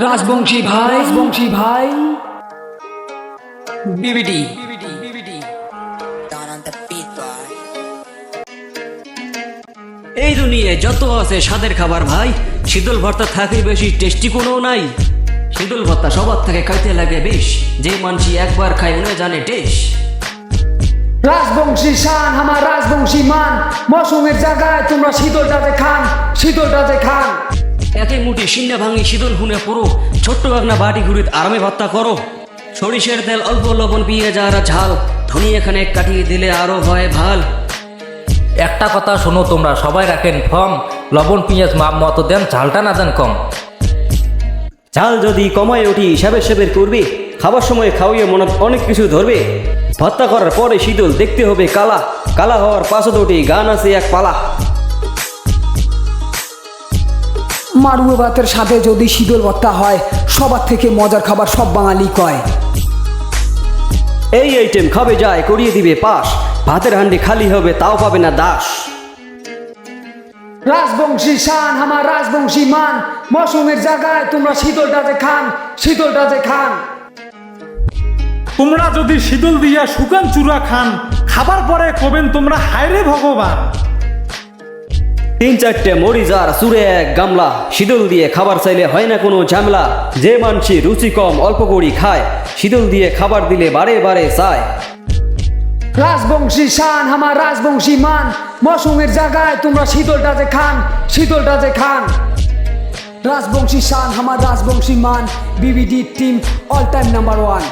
রাজবংশী ভাই। রাজবংশী ভাই। boy. এই দুনিয়ায় যত আছে স্বাদের খাবার ভাই শীতল ভর্তা থাকে বেশি টেস্টি কোনো নাই। শীতল ভর্তা সবার থেকে খাইতে লাগে বেশ যে মানসি একবার খায় মনে জানে টেস্ট রাজবংশী শান আমার রাজবংশী মান মৌসুমের জায়গায় তোমরা শীতলটাতে খান শীতলটাতে খান। একে মুঠি শীর্ণা ভাঙি শীতল হুনে পুরো। ছোট্ট বাগনা বাটি ঘুরিত আরামে ভর্তা করো। সরিষের তেল অল্প লবণ পিয়ে যারা ঝাল। ধনি এখানে কাটিয়ে দিলে আরও হয় ভালো। একটা কথা শোনো তোমরা সবাই রাখেন ফর্ম। লবণ পেঁয়াজ মাপ মতো দেন ঝালটা না দেন কম। ঝাল যদি কমায় উঠি সেবের সেবের করবে। খাবার সময় খাওয়িয়ে মনে অনেক কিছু ধরবে। ভর্তা করার পরে শীতল দেখতে হবে কালা। কালা হওয়ার পাশে দুটি গান আছে এক পালা। মারুয়া ভাতের সাথে যদি শীতল ভর্তা হয় সবার থেকে মজার খাবার সব বাঙালি কয়। এই আইটেম খাবে যায় করিয়ে দিবে পাস ভাতের হান্ডি খালি হবে তাও পাবে না দাস। রাজবংশী শান আমার রাজবংশী মান মৌসুমের জায়গায় তোমরা শীতলটাতে খান শীতলটাতে খান। তোমরা যদি শীতল দিয়া শুকান চূড়া খান খাবার পরে কবেন তোমরা হায়রে ভগবান। তিন চারটে মরিচ আর সুরে এক গামলা। শীতল দিয়ে খাবার চাইলে হয় না কোনো ঝামেলা। যে মানছি রুচি কম, অল্প করি খায়। শীতল দিয়ে খাবার দিলে বারে বারে চায়। রাজবংশী শান, আমার রাজবংশী মান। মৌসুমের জায়গায় তোমরা শীতলটাতে খান শীতলটাতে খান। রাজবংশী শান, আমার রাজবংশী মান। BBD team all time number one